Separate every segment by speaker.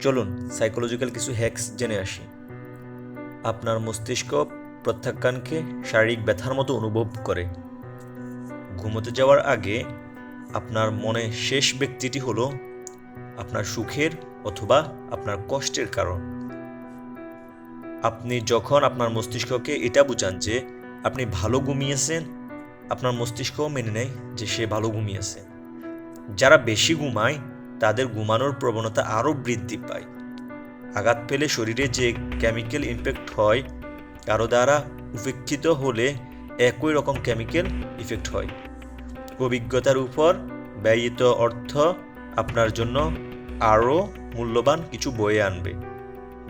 Speaker 1: চলুন সাইকোলজিক্যাল কিছু হ্যাক্স জেনে আসি। আপনার মস্তিষ্ক প্রত্যাখ্যানকে শারীরিক ব্যথার মতো অনুভব করে। ঘুমোতে যাওয়ার আগে আপনার মনে শেষ ব্যক্তিটি হলো আপনার সুখের অথবা আপনার কষ্টের কারণ। আপনি যখন আপনার মস্তিষ্ককে এটা বুঝান যে আপনি ভালো ঘুমিয়েছেন, আপনার মস্তিষ্কও মেনে নেয় যে সে ভালো ঘুমিয়েছে। যারা বেশি ঘুমায় তাদের ঘুমানোর প্রবণতা আরও বৃদ্ধি পায়। আঘাত পেলে শরীরে যে কেমিক্যাল ইমপ্যাক্ট হয়, কারও দ্বারা উপেক্ষিত হলে একই রকম কেমিক্যাল ইফেক্ট হয়। অভিজ্ঞতার উপর ব্যয়িত অর্থ আপনার জন্য আরও মূল্যবান কিছু বয়ে আনবে।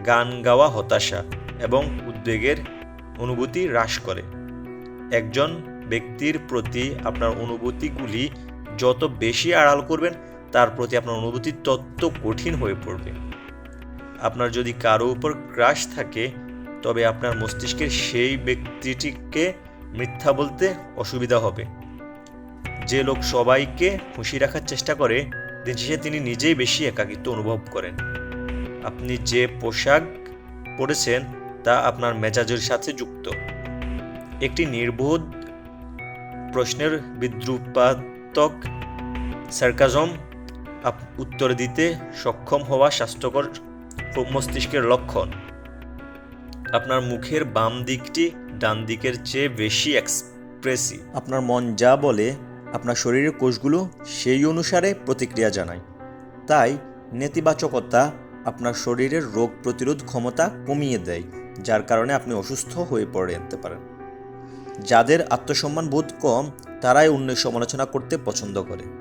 Speaker 1: গান গাওয়া হতাশা এবং উদ্বেগের অনুভূতি হ্রাস করে। একজন ব্যক্তির প্রতি আপনার অনুভূতিগুলি যত বেশি আড়াল করবেন তার প্রতি আপনার অনুভূতি তত কঠিন হয়ে পড়বে। আপনার যদি কারও উপর ক্রাশ থাকে, তবে আপনার মস্তিষ্কের সেই ব্যক্তিটিকে মিথ্যা বলতে অসুবিধা হবে। যে লোক সবাইকে খুশি রাখার চেষ্টা করে, দিন শেষে তিনি নিজেই বেশি একাকিত্ব অনুভব করেন। আপনি যে পোশাক পরেছেন, তা আপনার মেজাজের সাথে যুক্ত। একটি নির্বোধ প্রশ্নের বিদ্রুপাত্মক সার্কাজম উত্তর দিতে সক্ষম হওয়া স্বাস্থ্যকর মস্তিষ্কের লক্ষণ। আপনার মুখের বাম দিকটি ডান দিকের চেয়ে বেশি এক্সপ্রেসিভ আপনার মন যা বলে, আপনার শরীরের কোষগুলো সেই অনুসারে প্রতিক্রিয়া জানায়। তাই নেতিবাচকতা আপনার শরীরের রোগ প্রতিরোধ ক্ষমতা কমিয়ে দেয়, যার কারণে আপনি অসুস্থ হয়ে পড়ে যেতে পারেন। যাদের আত্মসম্মান বোধ কম, তারাই অন্যের সমালোচনা করতে পছন্দ করে।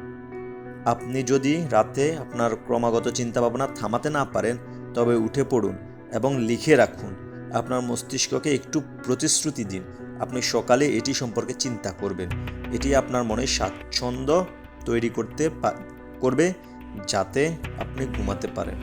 Speaker 1: আপনি যদি রাতে আপনার ক্রমাগত চিন্তা ভাবনা থামাতে না পারেন, তবে উঠে পড়ুন এবং লিখে রাখুন। আপনার মস্তিষ্ককে একটু প্রতিশ্রুতি দিন। আপনি সকালে এটি সম্পর্কে চিন্তা করবেন। এটি আপনার মনে স্বাচ্ছন্দ্য তৈরি করতে করবে, যাতে আপনি ঘুমাতে পারেন।